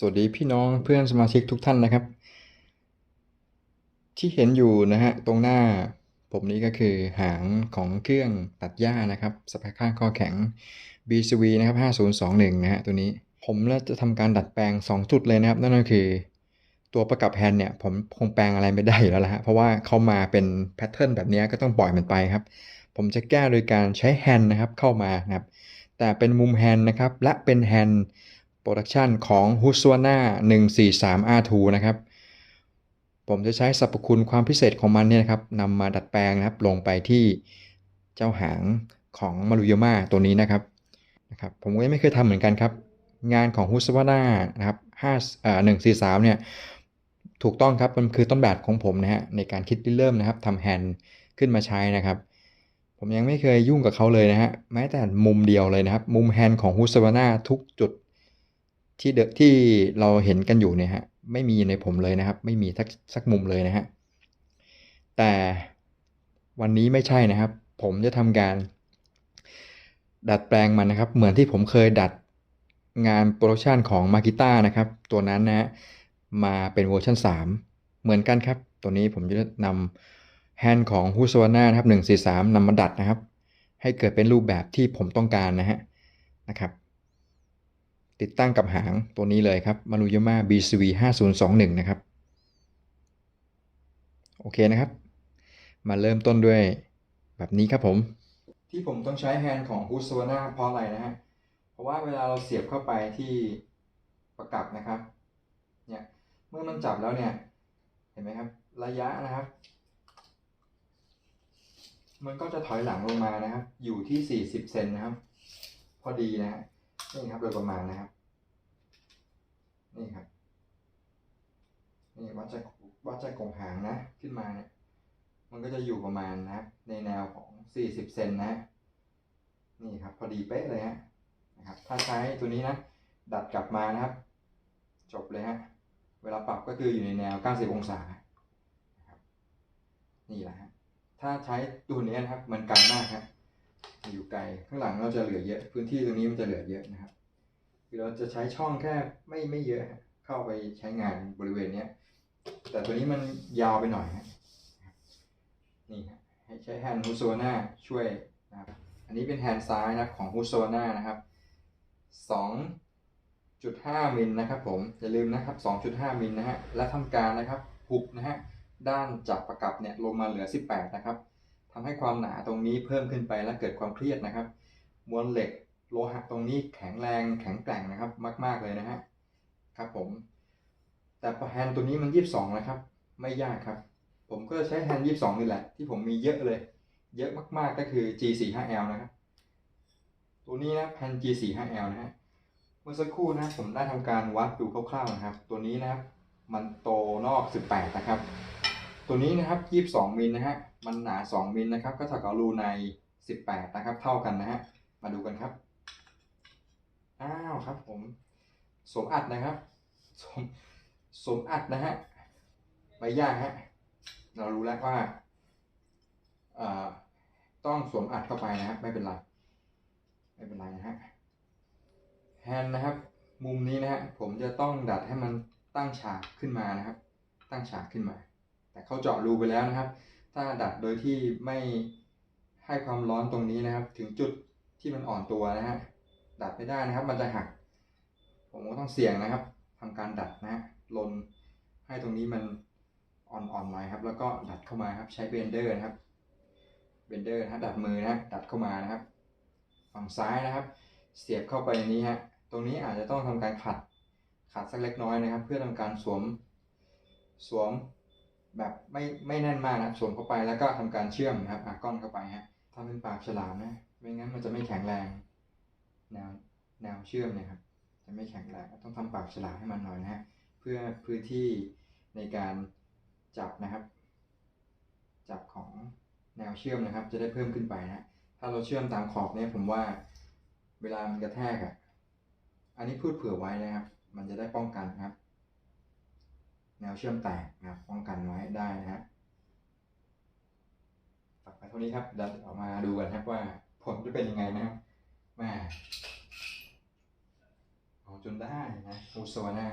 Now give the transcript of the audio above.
สวัสดีพี่น้องเพื่อนสมาชิกทุกท่านนะครับ ที่เห็นอยู่นะฮะตรงหน้าผมนี้ก็คือหางของเครื่องตัดหญ้านะครับสเปคข้างข้อแข็ง BCV นะครับ5021นะฮะตัวนี้ผมแล้วจะทำการดัดแปลง 2 จุดเลยนะครับ นั่นก็คือตัวประกับแฮนเนี่ยผมคงแปลงอะไรไม่ได้แล้วละฮะเพราะว่าเขามาเป็นแพทเทิร์นแบบนี้ก็ต้องปล่อยมันไปครับ ผมจะแก้โดยการใช้แฮนนะครับเข้ามานะครับแต่เป็นมุมแฮนนะครับและเป็นแฮน โปรดักชันของ h u s w a n a 143 R2 นะครับ ผมจะใช้สรรพคุณความพิเศษของมันเนี่ยนะครับนำมาดัดแปลงนะครับ ลงไปที่เจ้าหางของมารุยาม่าตัวนี้นะครับนะครับ ผมก็ยังไม่เคยทำเหมือนกันครับ งานของ h u s w a n a นะครับ5อ่า143 เนี่ย ถูกต้องครับ มันคือต้นแบบของผมนะฮะ ในการคิดเริ่มนะครับทำแฮนด์ขึ้นมาใช้นะครับผมยังไม่เคยยุ่งกับเขาเลยนะฮะ แม้แต่มุมเดียวเลยนะครับ มุมแฮนด์ของฮุสวาน่าทุกจุด ที่เดที่เราเห็นกันอยู่เนี่ยฮะไม่มีในผมเลยนะครับ ไม่มีสักสักมุมเลยนะฮะแต่วันนี้ไม่ใช่นะครับ ผมจะทำการ ดัดแปลงมันนะครับ เหมือนที่ผมเคยดัดงานโปรดักชันของมากิต้านะครับ ตัวนั้นนะฮะมาเป็นเวอร์ชัน3 เหมือนกันครับ ตัวนี้ผมจะนำแฮนด์ของ h u s w a n a นะครับ143นำมาดัดนะครับ ให้เกิดเป็นรูปแบบที่ผมต้องการนะฮะนะครับ ติดตั้งกับหางตัวนี้เลยครับ Maruyama BCV 5021 นะครับ โอเคนะครับ มาเริ่มต้นด้วยแบบนี้ครับผม ที่ผมต้องใช้แฮนด์ของ h u s w a n a เพราะอะไรนะฮะ เพราะว่าเวลาเราเสียบเข้าไปที่ประกับนะครับ เนี่ย เมื่อมันจับแล้วเนี่ย เห็นไหมครับ ระยะนะครับ มันก็จะถอยหลังลงมานะครับ อยู่ที่ 40 เซนนะครับ พอดีนะฮะ นี่ครับโดยประมาณนะครับ นี่ครับ นี่วัดจากวัดจากกงหางนะ ขึ้นมาเนี่ย มันก็จะอยู่ประมาณนะ ในแนวของ 40 เซนนะ นี่ครับ พอดีเป๊ะเลยฮะนะครับ ถ้าใช้ตัวนี้นะ ดัดกลับมานะครับ จบเลยฮะ เวลาปรับก็คืออยู่ในแนว 90 องศานะครับ นี่แหละฮะ ถ้าใช้ตัวนี้นะครับ มันไกลมากครับ อยู่ไกลข้างหลังเราจะเหลือเยอะ พื้นที่ตรงนี้มันจะเหลือเยอะนะครับคือเราจะใช้ช่องแค่ไม่ไม่เยอะเข้าไปใช้งานบริเวณเนี้ย แต่ตัวนี้มันยาวไปหน่อยฮะนี่ให้ใช้แฮนด์ฮูโซนาช่วยนะครับอันนี้เป็นแฮนด์ซ้ายนะของฮูโซนานะครับสองจุดห้ามิลนะครับผมอย่าลืมนะครับสองจุดห้ามิลนะฮะและทำการนะครับหุบนะฮะด้านจับประกับเนี่ยลงมาเหลือ 18 นะครับ ทำให้ความหนาตรงนี้เพิ่มขึ้นไปและเกิดความเครียดนะครับ มวลเหล็กโลหะตรงนี้แข็งแรงแข็งแกร่งนะครับ มาก ๆเลยนะฮะครับผม แต่แฮนด์ตัวนี้มัน22นะครับ ไม่ยากครับ ผมก็จะใช้แฮนด์22นี่แหละ ที่ผมมีเยอะเลย เยอะมากๆก็คือ G45L นะครับ ตัวนี้นะแฮนด์ G45L นะฮะเมื่อสักครู่นะผมได้ทำการวัดดูคร่าวๆนะครับ ตัวนี้นะครับมันโตนอก 18 นะครับ ตัวนี้นะครับ22มิลนะฮะ มันหนา2มิลนะครับ ก็เท่ากับรูใน18นะครับ เท่ากันนะฮะ มาดูกันครับ อ้าวครับผมสวมอัดนะครับสวมสวมอัดนะฮะไม่ยากฮะ เรารู้แล้วว่าต้องสวมอัดเข้าไปนะฮะไม่เป็นไร ไม่เป็นไรนะฮะ แฮนด์นะครับ มุมนี้นะฮะ ผมจะต้องดัดให้มันตั้งฉากขึ้นมานะครับ ตั้งฉากขึ้นมา แต่เขาเจาะรูไปแล้วนะครับ ถ้าดัดโดยที่ไม่ให้ความร้อนตรงนี้นะครับ ถึงจุดที่มันอ่อนตัวนะฮะดัดไม่ได้นะครับ มันจะหัก ผมก็ต้องเสี่ยงนะครับทำการดัดนะฮะลนให้ตรงนี้มันอ่อนๆหน่อยครับ แล้วก็ดัดเข้ามาครับ ใช้เบนเดอร์นะครับเบนเดอร์นะฮะดัดมือนะฮะดัดเข้ามานะครับ ฝั่งซ้ายนะครับ เสียบเข้าไปนนี้ฮะตรงนี้อาจจะต้องทำการขัดขัดสักเล็กน้อยนะครับ เพื่อทำการสวมสวม แบบไม่ไม่แน่นมากนะสวมเข้าไปแล้วก็ทำการเชื่อมนะครับอาก้อนเข้าไปฮะทำเป็นปากฉลามนะไม่งั้นมันจะไม่แข็งแรงแนวแนวเชื่อมเนี่ยครับจะไม่แข็งแรงต้องทำปากฉลามให้มันหน่อยนะฮะเพื่อพื้นที่ในการจับนะครับ จับของแนวเชื่อมนะครับ จะได้เพิ่มขึ้นไปนะถ้าเราเชื่อมตามขอบเนี่ยผมว่าเวลามันกระแทกอะอันนี้พูดเผื่อไว้นะครับ มันจะได้ป้องกันครับ แนวเชื่อมแตกนะป้องกันไว้ได้นะฮะฝากไปเท่านี้ครับเดี๋ยวออกมาดูกันครับว่าผลจะเป็นยังไงนะครับแม่เอาจนได้นะมูสวาน่า